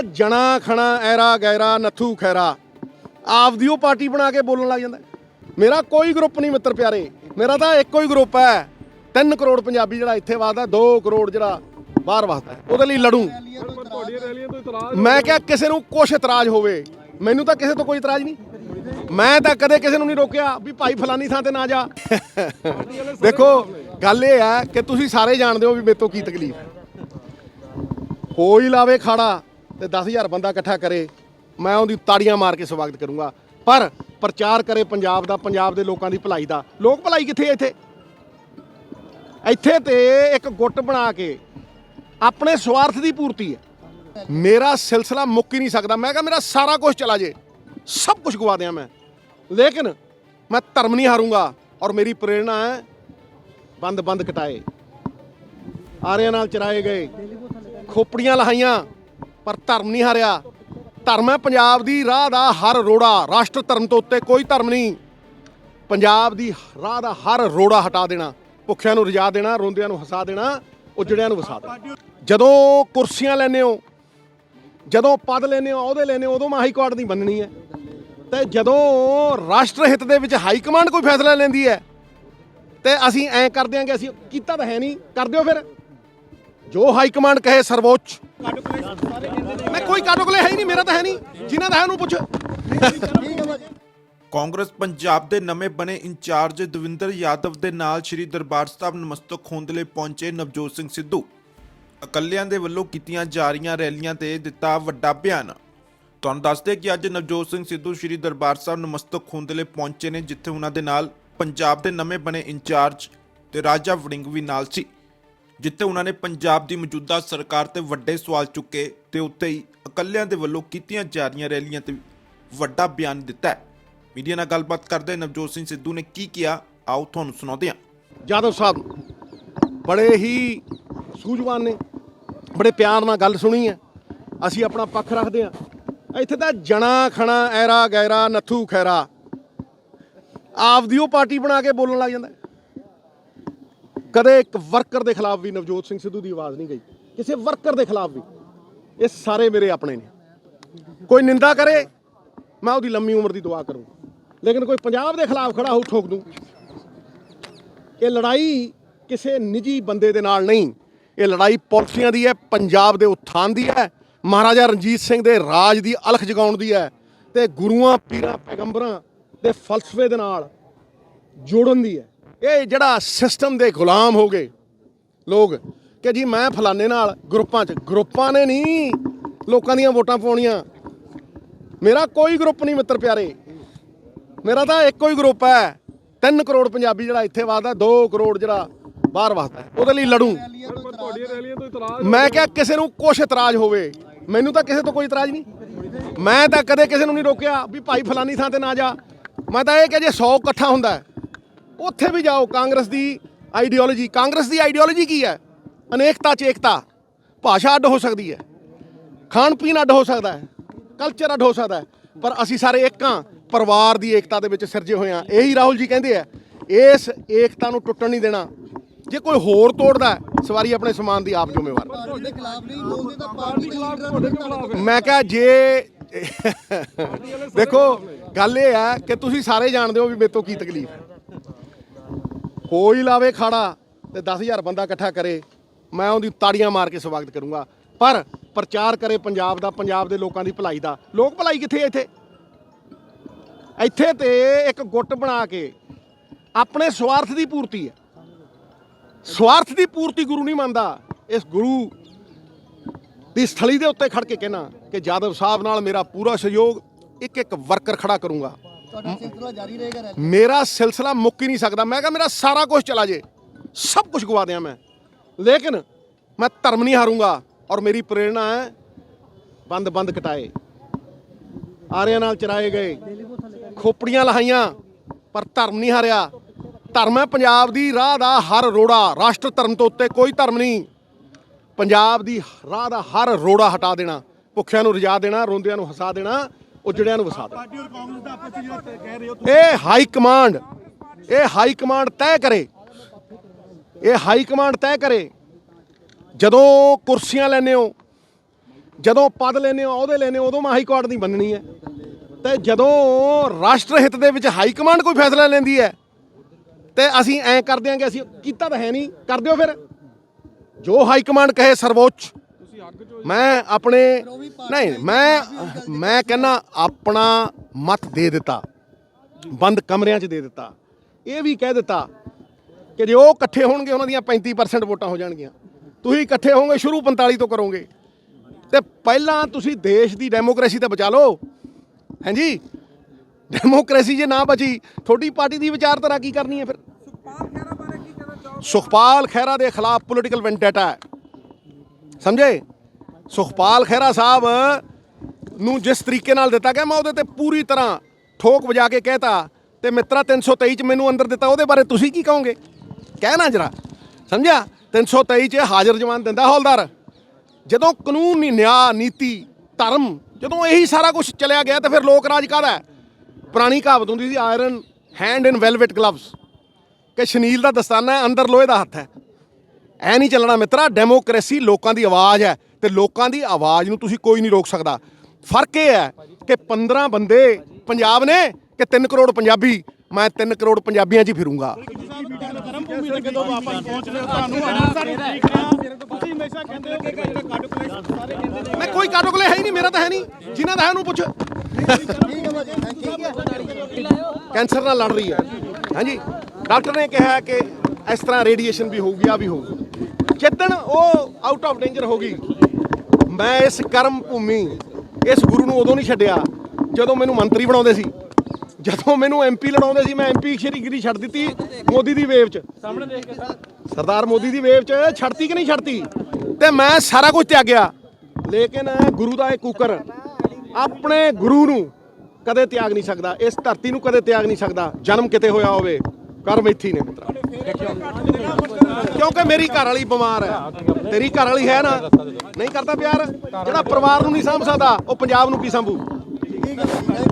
ਤਾਂ ਜਣਾ ਖਣਾ, ਐਰਾ ਗੈਰਾ, ਨੱਥੂ ਖੈਰਾ। ਆਪਦੀ ਉਹ ਪਾਰਟੀ ਬਣਾ ਕੇ ਬੋਲਣ ਲੱਗ ਜਾਂਦਾ। ਮੇਰਾ ਕੋਈ ਗਰੁੱਪ ਨਹੀਂ ਮਿੱਤਰ ਪਿਆਰੇ। ਮੇਰਾ ਤਾਂ ਇੱਕੋ ਹੀ ਗਰੁੱਪ ਹੈ। 3 ਕਰੋੜ ਪੰਜਾਬੀ ਜਿਹੜਾ ਇੱਥੇ ਵਸਦਾ 2 ਕਰੋੜ ਜਿਹੜਾ ਬਾਹਰ ਵਸਦਾ ਉਹਦੇ ਲਈ ਲੜੂ। ਮੈਂ ਕਿਹਾ ਕਿਸੇ ਨੂੰ ਕੁਛ ਇਤਰਾਜ਼ ਹੋਵੇ। ਮੈਨੂੰ ਤਾਂ ਕਿਸੇ ਤੋਂ ਕੋਈ ਇਤਰਾਜ਼ ਨਹੀਂ। ਮੈਂ ਤਾਂ ਕਦੇ ਕਿਸੇ ਨੂੰ ਨਹੀਂ ਰੋਕਿਆ ਵੀ ਭਾਈ ਫਲਾਨੀ ਥਾਂ ਤੇ ਨਾ ਜਾ। ਦੇਖੋ, ਗੱਲ ਇਹ ਹੈ ਕਿ ਤੁਸੀਂ ਸਾਰੇ ਜਾਣਦੇ ਹੋ ਵੀ ਮੇਰੇ ਤੋਂ ਕੀ ਤਕਲੀਫ। ਕੋਈ ਲਾਵੇ ਖਾੜਾ। ਤੇ 10000 ਬੰਦਾ ਇਕੱਠਾ ਕਰੇ, ਮੈਂ ਉਹਦੀ ਤਾੜੀਆਂ ਮਾਰ ਕੇ ਸਵਾਗਤ ਕਰੂੰਗਾ। ਪਰ ਪ੍ਰਚਾਰ ਕਰੇ ਪੰਜਾਬ ਦਾ, ਪੰਜਾਬ ਦੇ ਲੋਕਾਂ ਦੀ ਭਲਾਈ ਦਾ। ਲੋਕ ਭਲਾਈ ਕਿੱਥੇ ਹੈ ਇੱਥੇ? ਇੱਥੇ ਤੇ ਇੱਕ ਗੁੱਟ ਬਣਾ ਕੇ ਆਪਣੇ ਸਵਾਰਥ ਦੀ ਪੂਰਤੀ ਹੈ। ਮੇਰਾ ਸਿਲਸਿਲਾ ਮੁੱਕ ਹੀ ਨਹੀਂ ਸਕਦਾ। ਮੈਂ ਕਿਹਾ ਮੇਰਾ ਸਾਰਾ ਕੁਝ ਚਲਾ ਜੇ। ਸਭ ਕੁਝ ਗਵਾ ਦਿਆਂ ਮੈਂ। ਲੇਕਿਨ ਮੈਂ ਧਰਮ ਨਹੀਂ ਹਾਰੂੰਗਾ ਔਰ ਮੇਰੀ ਪ੍ਰੇਰਣਾ ਹੈ ਬੰਦ ਬੰਦ ਕਟਾਏ। ਆਰਿਆਂ ਨਾਲ ਚਰਾਏ ਗਏ। ਖੋਪੜੀਆਂ ਲਹਾਈਆਂ। ਪਰ ਧਰਮ ਨਹੀਂ ਹਾਰਿਆ। ਧਰਮ ਹੈ ਪੰਜਾਬ ਦੀ ਰਾਹ ਦਾ ਹਰ ਰੋੜਾ। ਰਾਸ਼ਟਰ ਧਰਮ ਤੋਂ ਉੱਤੇ ਕੋਈ ਧਰਮ ਨਹੀਂ। ਪੰਜਾਬ ਦੀ ਰਾਹ ਦਾ ਹਰ ਰੋੜਾ ਹਟਾ ਦੇਣਾ। ਭੁੱਖਿਆਂ ਨੂੰ ਰਜਾ ਦੇਣਾ, ਰੋਂਦਿਆਂ ਨੂੰ ਹਸਾ ਦੇਣਾ, ਉਜੜਿਆਂ ਨੂੰ ਵਸਾ ਦੇਣਾ। ਜਦੋਂ ਕੁਰਸੀਆਂ ਲੈਨੇ ਹੋ, ਜਦੋਂ ਪਦ ਲੈਨੇ ਹੋ ਉਹਦੇ ਲੈਨੇ ਹੋ, ਉਦੋਂ ਮੈਂ ਹਾਈ ਕੋਰਟ ਦੀ ਬੰਨਣੀ ਹੈ। ਤੇ ਜਦੋਂ ਰਾਸ਼ਟਰ ਹਿੱਤ ਦੇ ਵਿੱਚ ਹਾਈ ਕਮਾਂਡ ਕੋਈ ਫੈਸਲਾ ਲੈਂਦੀ ਹੈ, ਤੇ ਅਸੀਂ ਐਂ ਕਰਦੇ ਕਰ ਕਿ ਅਸੀਂ ਕੀਤਾ ਤਾਂ ਹੈ ਨਹੀਂ। ਕਰ ਦਿਓ ਫਿਰ। ਜੋ ਹਾਈ ਕਮਾਂਡ ਕਹੇ ਸਰਵੋੱਚ। ਮੈਂ ਕੋਈ ਕਾਟੋਕਲੇ ਹੈ ਹੀ ਨਹੀਂ, ਮੇਰਾ ਤਾਂ ਹੈ ਨਹੀਂ। ਜਿਨ੍ਹਾਂ ਦਾ ਹੈ ਉਹਨੂੰ ਪੁੱਛ। ਕਾਂਗਰਸ ਪੰਜਾਬ ਦੇ ਨਵੇਂ ਬਣੇ ਇੰਚਾਰਜ ਦਵਿੰਦਰ ਯਾਦਵ ਦੇ ਨਾਲ ਸ੍ਰੀ ਦਰਬਾਰ ਸਾਹਿਬ ਨਮਸਤਕ ਹੋਣ ਦੇ ਲਈ ਪਹੁੰਚੇ ਨਵਜੋਤ ਸਿੰਘ ਸਿੱਧੂ। ਇਕੱਲਿਆਂ ਦੇ ਵੱਲੋਂ ਕੀਤੀਆਂ ਜਾ ਰਹੀਆਂ ਰੈਲੀਆਂ ਤੇ ਦਿੱਤਾ ਵੱਡਾ ਬਿਆਨ। ਤੁਹਾਨੂੰ ਦੱਸਦੇ ਕਿ ਅੱਜ ਨਵਜੋਤ ਸਿੰਘ ਸਿੱਧੂ ਸ੍ਰੀ ਦਰਬਾਰ ਸਾਹਿਬ ਨਮਸਤਕ ਹੋਣ ਦੇ ਲਈ ਪਹੁੰਚੇ ਨੇ, ਜਿੱਥੇ ਉਹਨਾਂ ਦੇ ਨਾਲ ਪੰਜਾਬ ਦੇ ਨਵੇਂ ਬਣੇ ਇੰਚਾਰਜ ਤੇ ਰਾਜਾ ਵੜਿੰਗ ਵੀ ਨਾਲ ਸੀ। ਜਿੱਥੇ ਉਹਨਾਂ ਨੇ ਪੰਜਾਬ ਦੀ ਮੌਜੂਦਾ ਸਰਕਾਰ ਤੇ ਵੱਡੇ ਸਵਾਲ ਚੁੱਕੇ ਤੇ ਉੱਥੇ ਹੀ ਇਕੱਲਿਆਂ ਦੇ ਵੱਲੋਂ ਕੀਤੀਆਂ ਜਾ ਰਹੀਆਂ ਰੈਲੀਆਂ ਤੇ ਵੱਡਾ ਬਿਆਨ ਦਿੱਤਾ ਮੀਡੀਆ ਨਾਲ ਗੱਲਬਾਤ ਕਰਦੇ ਨਵਜੋਤ ਸਿੰਘ ਸਿੱਧੂ ਨੇ ਕੀ ਕਿਹਾ, ਆਓ ਤੁਹਾਨੂੰ ਸੁਣਾਉਂਦੇ ਹਾਂ। ਜਾਦਵ ਸਾਹਿਬ, ਬੜੇ ਹੀ ਸੂਝਵਾਨ ਨੇ, ਬੜੇ ਪਿਆਰ ਨਾਲ ਗੱਲ ਸੁਣੀ ਹੈ। ਅਸੀਂ ਆਪਣਾ ਪੱਖ ਰੱਖਦੇ ਹਾਂ। ਇੱਥੇ ਤਾਂ ਜਣਾ ਖਣਾ, ਐਰਾ ਗੈਰਾ, ਨੱਥੂ ਖੈਰਾ। ਆਪਦੀ ਉਹ ਪਾਰਟੀ ਬਣਾ ਕੇ ਬੋਲਣ ਲੱਗ ਜਾਂਦਾ। ਕਦੇ ਇੱਕ ਵਰਕਰ ਦੇ ਖਿਲਾਫ ਵੀ ਨਵਜੋਤ ਸਿੰਘ ਸਿੱਧੂ ਦੀ ਆਵਾਜ਼ ਨਹੀਂ ਗਈ। ਕਿਸੇ ਵਰਕਰ ਦੇ ਖਿਲਾਫ ਵੀ। ਇਹ ਸਾਰੇ ਮੇਰੇ ਆਪਣੇ ਨੇ। ਕੋਈ ਨਿੰਦਾ ਕਰੇ, ਮੈਂ ਉਹਦੀ ਲੰਮੀ ਉਮਰ ਦੀ ਦੁਆ ਕਰੂੰ ਲੇਕਿਨ ਕੋਈ ਪੰਜਾਬ ਦੇ ਖਿਲਾਫ ਖੜਾ ਹੋ ਠੋਕ ਦੂੰ। ਇਹ ਲੜਾਈ ਕਿਸੇ ਨਿੱਜੀ ਬੰਦੇ ਦੇ ਨਾਲ ਨਹੀਂ। ਇਹ ਲੜਾਈ ਪਾਲਿਸੀਆਂ ਦੀ ਹੈ, ਪੰਜਾਬ ਦੇ ਉત્ਥਾਨ ਦੀ ਹੈ, ਮਹਾਰਾਜਾ ਰਣਜੀਤ ਸਿੰਘ ਦੇ ਰਾਜ ਦੀ ਅਲਖ ਜਗਾਉਣ ਦੀ ਹੈ ਤੇ ਗੁਰੂਆਂ, ਪੀਰਾਂ, ਪੈਗੰਬਰਾਂ ਦੇ ਫਲਸਫੇ ਦੇ ਨਾਲ ਜੋੜਨ ਦੀ ਹੈ। ਇਹ ਜਿਹੜਾ ਸਿਸਟਮ ਦੇ ਗੁਲਾਮ ਹੋ ਗਏ ਲੋਕ ਕਿ ਜੀ ਮੈਂ ਫਲਾਣੇ ਨਾਲ ਗਰੁੱਪਾਂ 'ਚ, ਗਰੁੱਪਾਂ ਨੇ ਨਹੀਂ ਲੋਕਾਂ ਦੀਆਂ ਵੋਟਾਂ ਪਾਉਣੀਆਂ। ਮੇਰਾ ਕੋਈ ਗਰੁੱਪ ਨਹੀਂ ਮਿੱਤਰ ਪਿਆਰੇ। ਮੇਰਾ ਤਾਂ ਇੱਕੋ ਹੀ ਗਰੁੱਪ ਹੈ। 3 ਕਰੋੜ ਪੰਜਾਬੀ ਜਿਹੜਾ ਇੱਥੇ ਵਸਦਾ 2 ਕਰੋੜ ਜਿਹੜਾ ਬਾਹਰ ਵਸਦਾ। ਉਹਦੇ ਲਈ ਲੜੂ। ਮੈਂ ਕਿਹਾ ਕਿਸੇ ਨੂੰ ਕੁਛ ਇਤਰਾਜ਼ ਹੋਵੇ। ਮੈਨੂੰ ਤਾਂ ਕਿਸੇ ਤੋਂ ਕੋਈ ਇਤਰਾਜ਼ ਨਹੀਂ। ਮੈਂ ਤਾਂ ਕਦੇ ਕਿਸੇ ਨੂੰ ਨਹੀਂ ਰੋਕਿਆ ਵੀ ਭਾਈ ਫਲਾਨੀ ਥਾਂ ਤੇ ਨਾ ਜਾ। ਮੈਂ ਤਾਂ ਇਹ ਕਿ ਜੇ 100 ਇਕੱਠਾ ਹੁੰਦਾ ਉੱਥੇ ਵੀ ਜਾਓ ਕਾਂਗਰਸ ਦੀ ਆਈਡੀਓਲੋਜੀ ਕਾਂਗਰਸ ਦੀ ਆਈਡੀਓਲੋਜੀ ਕੀ ਹੈ? ਅਨੇਕਤਾ ਚ ਏਕਤਾ। ਭਾਸ਼ਾ ਅੱਡ ਹੋ ਸਕਦੀ ਹੈ। ਖਾਣ ਪੀਣ ਅੱਡ ਹੋ ਸਕਦਾ ਹੈ। ਕਲਚਰ ਅੱਡ ਹੋ ਸਕਦਾ ਹੈ। ਪਰ ਅਸੀਂ ਸਾਰੇ ਇੱਕ ਹਾਂ। ਪਰਿਵਾਰ ਦੀ ਏਕਤਾ ਦੇ ਵਿੱਚ ਸਿਰਜੇ ਹੋਏ ਹਾਂ। ਇਹੀ ਰਾਹੁਲ ਜੀ ਕਹਿੰਦੇ ਆ ਇਸ ਏਕਤਾ ਨੂੰ ਟੁੱਟਣ ਨਹੀਂ ਦੇਣਾ। ਜੇ ਕੋਈ ਹੋਰ ਤੋੜਦਾ ਸਵਾਰੀ ਆਪਣੇ ਸਮਾਨ ਦੀ ਆਪ ਜ਼ਿੰਮੇਵਾਰ ਮੈਂ ਕਿਹਾ ਜੇ ਦੇਖੋ ਗੱਲ ਇਹ ਹੈ ਕਿ ਤੁਸੀਂ ਸਾਰੇ ਜਾਣਦੇ ਹੋ ਵੀ ਮੇਰੇ ਤੋਂ ਕੀ ਤਕਲੀਫ ਹੈ ਕੋਈ ਲਾਵੇ ਖਾੜਾ ਤੇ 10000 ਬੰਦਾ ਇਕੱਠਾ ਕਰੇ, ਮੈਂ ਉਹਦੀ ਤਾੜੀਆਂ ਮਾਰ ਕੇ ਸਵਾਗਤ ਕਰੂੰਗਾ। ਪਰ ਪ੍ਰਚਾਰ ਕਰੇ ਪੰਜਾਬ ਦਾ, ਪੰਜਾਬ ਦੇ ਲੋਕਾਂ ਦੀ ਭਲਾਈ ਦਾ। ਲੋਕ ਭਲਾਈ ਕਿੱਥੇ ਇੱਥੇ? ਇੱਥੇ ਤੇ ਇੱਕ ਗੁੱਟ ਬਣਾ ਕੇ ਆਪਣੇ ਸਵਾਰਥ ਦੀ ਪੂਰਤੀ ਹੈ। ਸਵਾਰਥ ਦੀ ਪੂਰਤੀ ਗੁਰੂ ਨਹੀਂ ਮੰਨਦਾ। ਇਸ ਗੁਰੂ ਦੀ ਸਥਲੀ ਦੇ ਉੱਤੇ ਖੜ ਕੇ ਕਹਿਣਾ ਕਿ ਜਾਦਵ ਸਾਹਿਬ ਨਾਲ ਮੇਰਾ ਪੂਰਾ ਸਹਿਯੋਗ ਇੱਕ ਇੱਕ ਵਰਕਰ ਖੜਾ ਕਰੂੰਗਾ। ਤੁਹਾਡਾ ਸਿਲਸਿਲਾ ਜਾਰੀ ਰਹੇਗਾ ਰੈਲੀ ਮੇਰਾ ਸਿਲਸਿਲਾ ਮੁੱਕ ਹੀ ਨਹੀਂ ਸਕਦਾ। ਮੈਂ ਕਿਹਾ ਮੇਰਾ ਸਾਰਾ ਕੁਝ ਚਲਾ ਜੇ। ਸਭ ਕੁਝ ਗਵਾ ਦਿਆਂ ਮੈਂ। ਲੇਕਿਨ ਮੈਂ ਧਰਮ ਨਹੀਂ ਹਾਰੂੰਗਾ ਔਰ ਮੇਰੀ ਪ੍ਰੇਰਣਾ ਹੈ ਬੰਦ ਬੰਦ ਕਟਾਏ। ਆਰਿਆਂ ਨਾਲ ਚਰਾਏ ਗਏ। ਖੋਪੜੀਆਂ ਲਹਾਈਆਂ, ਪਰ ਧਰਮ ਨਹੀਂ ਹਾਰਿਆ। ਧਰਮ ਹੈ ਪੰਜਾਬ ਦੀ ਰਾਹ ਦਾ ਹਰ ਰੋੜਾ। ਰਾਸ਼ਟਰ ਧਰਮ ਤੋਂ ਉੱਤੇ ਕੋਈ ਧਰਮ ਨਹੀਂ। ਪੰਜਾਬ ਦੀ ਰਾਹ ਦਾ ਹਰ ਰੋੜਾ ਹਟਾ ਦੇਣਾ। ਭੁੱਖਿਆਂ ਨੂੰ ਰਜਾ ਦੇਣਾ, ਰੋਂਦਿਆਂ ਨੂੰ ਹਸਾ ਦੇਣਾ। ਉਜੜਿਆਂ ਨੂੰ ਵਸਾ ਦੇਣਾ ਇਹ ਹਾਈ ਕਮਾਂਡ ਇਹ ਹਾਈ ਕਮਾਂਡ ਤੈਅ ਕਰੇ। ਇਹ ਹਾਈ ਕਮਾਂਡ ਤੈਅ ਕਰੇ। ਜਦੋਂ ਕੁਰਸੀਆਂ ਲੈਨੇ ਹੋ ਜਦੋਂ ਪਦ ਲੈਨੇ ਹੋ ਉਹਦੇ ਲੈਨੇ ਹੋ ਉਦੋਂ ਮੈਂ ਹਾਈ ਕੋਰਟ ਦੀ ਬੰਨਣੀ ਹੈ। ਤੇ ਜਦੋਂ ਰਾਸ਼ਟਰ ਹਿੱਤ ਦੇ ਵਿੱਚ ਹਾਈ ਕਮਾਂਡ ਕੋਈ ਫੈਸਲਾ ਲੈਂਦੀ ਹੈ ਤੇ ਅਸੀਂ ਐਂ ਕਰ ਦਿਆਂਗੇ ਅਸੀਂ ਕੀਤਾ ਤਾਂ ਹੈ ਨਹੀਂ ਕਰ ਦਿਓ ਫਿਰ। ਜੋ ਹਾਈ ਕਮਾਂਡ ਕਹੇ ਸਰਵੋੱਚ ਮੈਂ ਆਪਣੇ, ਨਹੀਂ, ਮੈਂ ਮੈਂ ਕਹਿੰਨਾ ਆਪਣਾ ਮਤ ਦੇ ਦਿੱਤਾ। ਬੰਦ ਕਮਰਿਆਂ 'ਚ ਦੇ ਦਿੱਤਾ। ਇਹ ਵੀ ਕਹਿ ਦਿੱਤਾ ਕਿ ਜੇ ਉਹ ਇਕੱਠੇ ਹੋਣਗੇ, ਉਹਨਾਂ ਦੀਆਂ 35% ਵੋਟਾਂ ਹੋ ਜਾਣਗੀਆਂ। ਤੁਸੀਂ ਇਕੱਠੇ ਹੋਵੋਗੇ, ਸ਼ੁਰੂ 45 ਤੋਂ ਕਰੋਗੇ। ਤੇ ਪਹਿਲਾਂ ਤੁਸੀਂ ਦੇਸ਼ ਦੀ ਡੈਮੋਕ੍ਰੇਸੀ ਤਾਂ ਬਚਾ ਲਓ। ਹਾਂਜੀ ਡੈਮੋਕ੍ਰੇਸੀ ਜੇ ਨਾ ਬਚੀ, ਤੁਹਾਡੀ ਪਾਰਟੀ ਦੀ ਵਿਚਾਰਧਾਰਾ ਕੀ ਕਰਨੀ ਹੈ ਫਿਰ? ਸੁਖਪਾਲ ਖਹਿਰਾ ਦੇ ਖਿਲਾਫ ਪੋਲੀਟੀਕਲ ਵੈਂਡੇਟਾ ਹੈ। ਸਮਝੇ? ਸੁਖਪਾਲ ਖਹਿਰਾ ਸਾਹਿਬ ਨੂੰ ਜਿਸ ਤਰੀਕੇ ਨਾਲ ਦਿੱਤਾ ਗਿਆ, ਮੈਂ ਉਹਦੇ ਤੇ ਪੂਰੀ ਤਰ੍ਹਾਂ ਠੋਕ ਵਜਾ ਕੇ ਕਹਿਤਾ, ਤੇ ਮਿੱਤਰਾ 323 ਚ ਮੈਨੂੰ ਅੰਦਰ ਦਿੱਤਾ, ਉਹਦੇ ਬਾਰੇ ਤੁਸੀਂ ਕੀ ਕਹੋਗੇ? ਕਹਿਣਾ ਜਰਾ, ਸਮਝਿਆ? 323 ਚ ਹਾਜ਼ਰ ਜਵਾਨ ਦਿੰਦਾ ਹੌਲਦਾਰ। ਜਦੋਂ ਕਾਨੂੰਨ ਨਿਆਂ, ਨੀਤੀ, ਧਰਮ, ਜਦੋਂ ਇਹੀ ਸਾਰਾ ਕੁਝ ਚਲਿਆ ਗਿਆ, ਤਾਂ ਫਿਰ ਲੋਕ ਰਾਜ ਕਾਹਦਾ ਪੁਰਾਣੀ ਕਹਾਵਤ ਹੁੰਦੀ ਸੀ iron hand in velvet gloves ਕਿ ਸ਼ਨੀਲ ਦਾ ਦਸਤਾਨਾ ਹੈ, ਅੰਦਰ ਲੋਹੇ ਦਾ ਹੱਥ ਹੈ। ਐ ਨਹੀਂ ਚੱਲਣਾ ਮਿੱਤਰਾ ਡੈਮੋਕ੍ਰੇਸੀ ਲੋਕਾਂ ਦੀ ਆਵਾਜ਼ ਹੈ ਤੇ ਲੋਕਾਂ ਦੀ ਆਵਾਜ਼ ਨੂੰ ਤੁਸੀਂ ਕੋਈ ਨਹੀਂ ਰੋਕ ਸਕਦਾ। ਫ਼ਰਕ ਇਹ ਹੈ ਕਿ 15 ਬੰਦੇ ਪੰਜਾਬ ਨੇ ਕਿ 3 ਕਰੋੜ ਪੰਜਾਬੀ। ਮੈਂ 3 ਕਰੋੜ ਪੰਜਾਬੀਆਂ 'ਚ ਹੀ ਫਿਰੂੰਗਾ। ਮੈਂ ਕੋਈ ਕਾਟੋਕਲੇ ਹੈ ਹੀ ਨਹੀਂ, ਮੇਰਾ ਤਾਂ ਹੈ ਨਹੀਂ। ਜਿਨ੍ਹਾਂ ਦਾ ਹੈ ਉਹਨੂੰ ਪੁੱਛ। ਕੈਂਸਰ ਨਾਲ ਲੜ ਰਹੀ ਹੈ। ਹਾਂਜੀ। ਡਾਕਟਰ ਨੇ ਕਿਹਾ ਕਿ ਇਸ ਤਰ੍ਹਾਂ ਰੇਡੀਏਸ਼ਨ ਵੀ ਹੋਊਗੀ ਆ ਵੀ ਹੋਊਗੀ। ਜਿੱਦਣ ਉਹ ਆਊਟ ਆਫ ਡੇਂਜਰ ਹੋ ਗਈ ਮੈਂ ਇਸ ਕਰਮ ਭੂਮੀ ਇਸ ਗੁਰੂ ਨੂੰ ਉਦੋਂ ਨਹੀਂ ਛੱਡਿਆ ਜਦੋਂ ਮੈਨੂੰ ਮੰਤਰੀ ਬਣਾਉਂਦੇ ਸੀ। ਜਦੋਂ ਮੈਨੂੰ ਐਮਪੀ ਲੜਾਉਂਦੇ ਸੀ ਮੈਂ ਐਮਪੀ ਸ਼੍ਰੀਗਿਰੀ ਛੱਡ ਦਿੱਤੀ ਮੋਦੀ ਦੀ ਵੇਵ 'ਚ। ਸਾਹਮਣੇ ਦੇਖ ਕੇ ਸਰਦਾਰ ਮੋਦੀ ਦੀ ਵੇਵ 'ਚ ਛੱਡਤੀ ਕਿ ਨਹੀਂ ਛੱਡਤੀ? ਤੇ ਮੈਂ ਸਾਰਾ ਕੁਝ ਤਿਆਗਿਆ ਲੇਕਿਨ ਗੁਰੂ ਦਾ ਇਹ ਕੁਕਰ ਆਪਣੇ ਗੁਰੂ ਨੂੰ ਕਦੇ ਤਿਆਗ ਨਹੀਂ ਸਕਦਾ ਇਸ ਧਰਤੀ ਨੂੰ ਕਦੇ ਤਿਆਗ ਨਹੀਂ ਸਕਦਾ ਜਨਮ ਕਿਤੇ ਹੋਇਆ ਹੋਵੇ। ਕਰਮ ਇੱਥੇ ਨੇ ਕਿਉਂਕਿ ਮੇਰੀ ਘਰ ਵਾਲੀ ਬਿਮਾਰ ਹੈ। ਤੇਰੀ ਘਰ ਵਾਲੀ ਹੈ ਨਾ? ਨਹੀਂ ਕਰਦਾ ਪਿਆਰ? ਜਿਹੜਾ ਪਰਿਵਾਰ ਨੂੰ ਨਹੀਂ ਸਾਂਭ ਸਕਦਾ, ਉਹ ਪੰਜਾਬ ਨੂੰ ਕੀ ਸਾਂਭੂ?